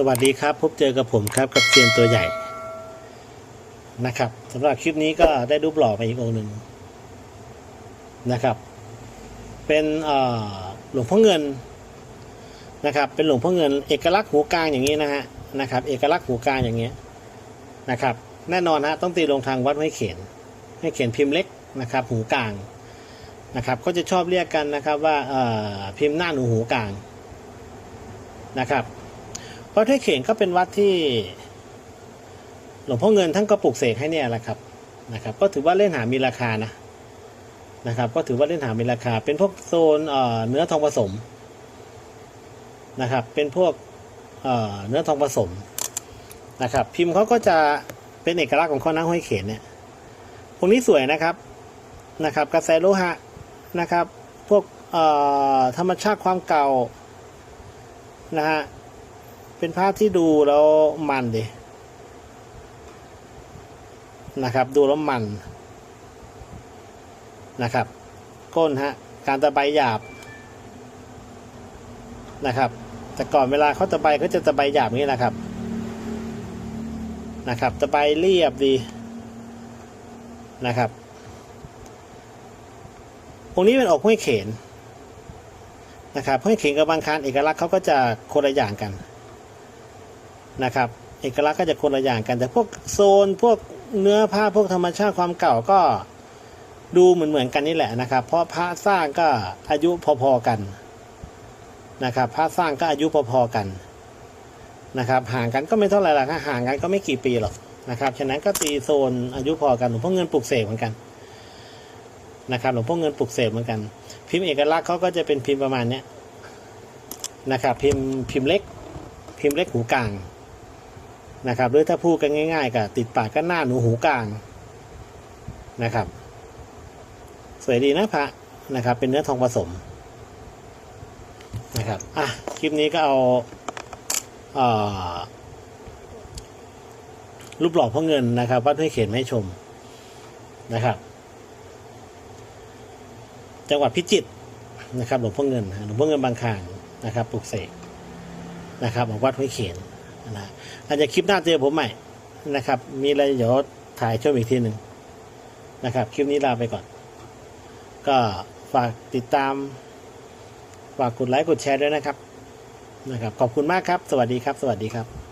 สวัสดีครับ พบเจอกับผมครับกับเซียนตัวใหญ่นะครับสำหรับคลิปนี้ก็ได้รูปหล่อไปอีกองหนึ่งนะครับ เป็นหลวงพ่อเงินนะครับ เป็นหลวงพ่อเงิน เอกลักษณ์หูกลางอย่างนี้นะฮะนะครับ เอกลักษณ์หูกลางอย่างเงี้ยนะครับ แน่นอนฮะต้องตีลงทางวัดให้เขียนให้เขียนพิมพ์เล็กนะครับ หูกลางนะครับก็จะชอบเรียกกันนะครับว่าพิมพ์หน้าหนูหูกลางนะครับ วัดห้วยเข่งก็เป็นวัดที่ หลวงพ่อเงินท่านก็ปลูกเสกให้เนี่ยแหละครับนะครับ ก็ถือว่าเล่นหามีราคานะนะครับ ก็ถือว่าเล่นหามีราคา เป็นพวกโซนเอ่อเนื้อทองผสมนะครับ เป็นพวกเอ่อเนื้อทองผสมนะครับ พิมพ์เขาก็จะเป็นเอกลักษณ์ของข้อน้าห้วยเข่งเนี่ยพวกนี้สวยนะครับนะครับ กระแสโลหะนะครับ พวกเอ่อธรรมชาติความเก่านะฮะ เป็นภาพที่ดูแล้วมันดินะครับ ดูแล้วมันนะครับ ก้นฮะการตะไบหยาบนะครับ แต่ก่อนเวลาเขาตะไบเขาจะตะไบหยาบนี้นะครับนะครับ ตะไบเรียบดีนะครับองค์นี้เป็นออกห้วยเขนนะครับห้วยเขนกับบางคานเอกลักษณ์เขาก็จะคนละอย่างกัน นะครับเอกลักษณ์ก็จะคนละอย่างกัน แต่พวกโซนพวกเนื้อผ้าพวกธรรมชาติความเก่าก็ดูเหมือนเหมือนกันนี่แหละนะครับ เพราะพระสร้างก็อายุพอๆกันนะครับพระสร้างก็อายุพอๆกันนะครับห่างกันก็ไม่เท่าไหร่หรอกห่างกันก็ไม่กี่ปีหรอกนะครับฉะนั้นก็ตีโซนอายุพอกันหลวงพ่อเงินปลุกเสกเหมือนกันนะครับหลวงพ่อเงินปลุกเสกเหมือนกัน พิมพ์เอกลักษณ์เขาก็จะเป็นพิมพ์ประมาณเนี้ยนะครับพิมพ์พิมพ์เล็ก พิมพ์เล็กหูกลาง นะครับหรือถ้าพูดกันง่ายๆก็ติดปากก็หน้าหนูหูกลางนะครับ สวยดีนะพระนะครับ เป็นเนื้อทองผสมนะครับอะคลิปนี้ก็เอาเอ่อรูปหล่อพ่อเงินนะครับวัดห้วยเขนมาให้ชมนะครับ จังหวัดพิจิตรนะครับหลวงพ่อเงินหลวงพ่อเงินบางคางนะครับปลูกเสกนะครับของวัดห้วยเขน นะอาจจะคลิปหน้าเจอผมใหม่นะครับ มีอะไรเดี๋ยวถ่ายชมอีกทีหนึ่งนะครับ คลิปนี้ลาไปก่อน ก็ฝากติดตาม ฝากกดไลค์กดแชร์ด้วยนะครับนะครับ ขอบคุณมากครับ สวัสดีครับ สวัสดีครับ